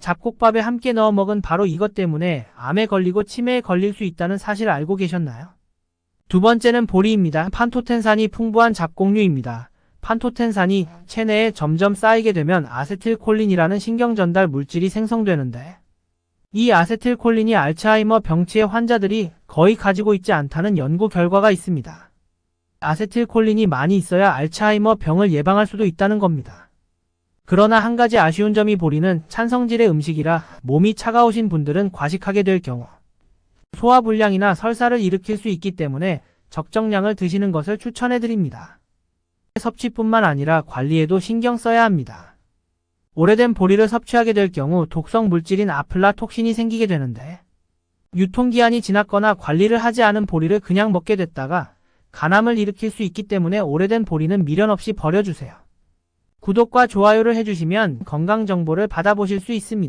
잡곡밥에 함께 넣어 먹은 바로 이것 때문에 암에 걸리고 치매에 걸릴 수 있다는 사실 알고 계셨나요? 두 번째는 보리입니다. 판토텐산이 풍부한 잡곡류입니다. 판토텐산이 체내에 점점 쌓이게 되면 아세틸콜린이라는 신경전달 물질이 생성되는데 이 아세틸콜린이 알츠하이머 병치의 환자들이 거의 가지고 있지 않다는 연구 결과가 있습니다. 아세틸콜린이 많이 있어야 알츠하이머 병을 예방할 수도 있다는 겁니다. 그러나 한 가지 아쉬운 점이 보리는 찬성질의 음식이라 몸이 차가우신 분들은 과식하게 될 경우 소화불량이나 설사를 일으킬 수 있기 때문에 적정량을 드시는 것을 추천해 드립니다. 섭취뿐만 아니라 관리에도 신경 써야 합니다. 오래된 보리를 섭취하게 될 경우 독성 물질인 아플라톡신이 생기게 되는데 유통기한이 지났거나 관리를 하지 않은 보리를 그냥 먹게 됐다가 간암을 일으킬 수 있기 때문에 오래된 보리는 미련 없이 버려주세요. 구독과 좋아요를 해주시면 건강 정보를 받아보실 수 있습니다.